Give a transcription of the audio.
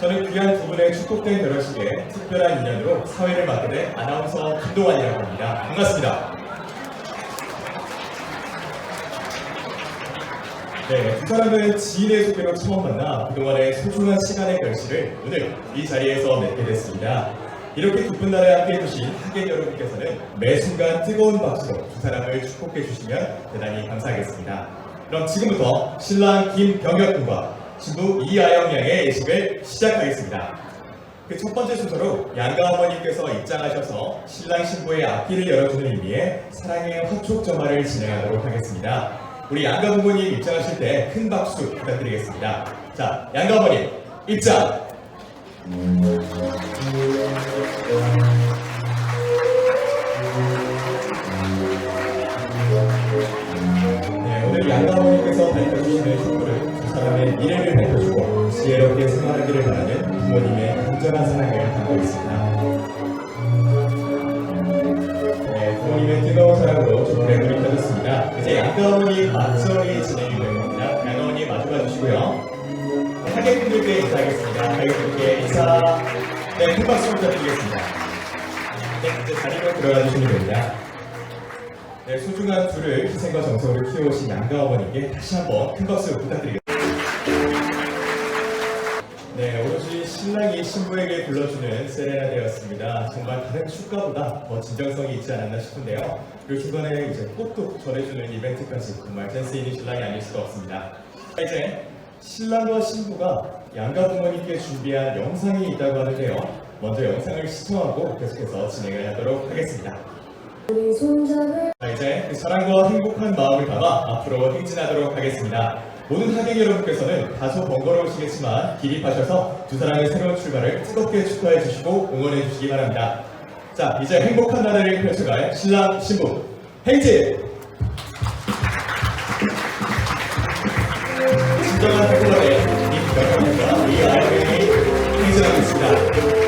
저는 귀한 두 분의 축복된 결혼식에 특별한 인연으로 사회를 맡게 된 아나운서 김동환이라고 합니다. 반갑습니다. 네, 두 사람은 지인의 소개로 처음 만나 그동안의 소중한 시간의 결실을 오늘 이 자리에서 맺게 됐습니다. 이렇게 기쁜 날에 함께 해 주신 하객 여러분께서는 매 순간 뜨거운 박수로 두 사람을 축복해 주시면 대단히 감사하겠습니다. 그럼 지금부터 신랑 김병혁 군과 신부 이아영 양의 예식을 시작하겠습니다. 그 첫 번째 순서로 양가 어머님께서 입장하셔서 신랑 신부의 앞길을 열어주는 의미의 사랑의 화촉 점화를 진행하도록 하겠습니다. 우리 양가 부모님 입장하실 때 큰 박수 부탁드리겠습니다. 자, 양가 어머님 입장. 네, 오늘 양가 어머님께서 신부를 두 사람의 미래를 밝혀주고 지혜롭게 생활하기를 바라는 부모님의 간절한 사랑을 담고 있습니다. 네, 부모님의 뜨거운 사랑으로 좋은 불이 켜졌습니다. 이제 양가 어머니 맞절이 진행이 될 겁니다. 양가 어머니 마주봐 주시고요. 하객분들께 인사하겠습니다. 하객분들께 인사. 네, 큰 박수 부탁드리겠습니다. 네, 이제 자리로 들어가 주시면 됩니다. 네, 소중한 둘을 희생과 정성으로 키워오신 양가 어머니께 다시 한번 큰 박수 부탁드리겠습니다. 신부에게 불러주는 세레나데였습니다. 정말 다른 축가보다 더 진정성이 있지 않았나 싶은데요. 그리고 중간에 이제 꽃도 전해주는 이벤트까지 정말 센스 있는 신랑이 아닐 수가 없습니다. 자, 이제 신랑과 신부가 양가 부모님께 준비한 영상이 있다고 하는데요. 먼저 영상을 시청하고 계속해서 진행을 하도록 하겠습니다. 우리 손잡을 자, 이제 그 사랑과 행복한 마음을 담아 앞으로 행진하도록 하겠습니다. 오는 하객 여러분께서는 다소 번거로우시겠지만 기립하셔서 두 사람의 새로운 출발을 뜨겁게 축하해 주시고 응원해 주시기 바랍니다. 자, 이제 행복한 나날을 펼쳐갈 신랑 신부 행진! 진정한 행복하게 이부탁합니다. 이 아이들이 행진하겠습니다.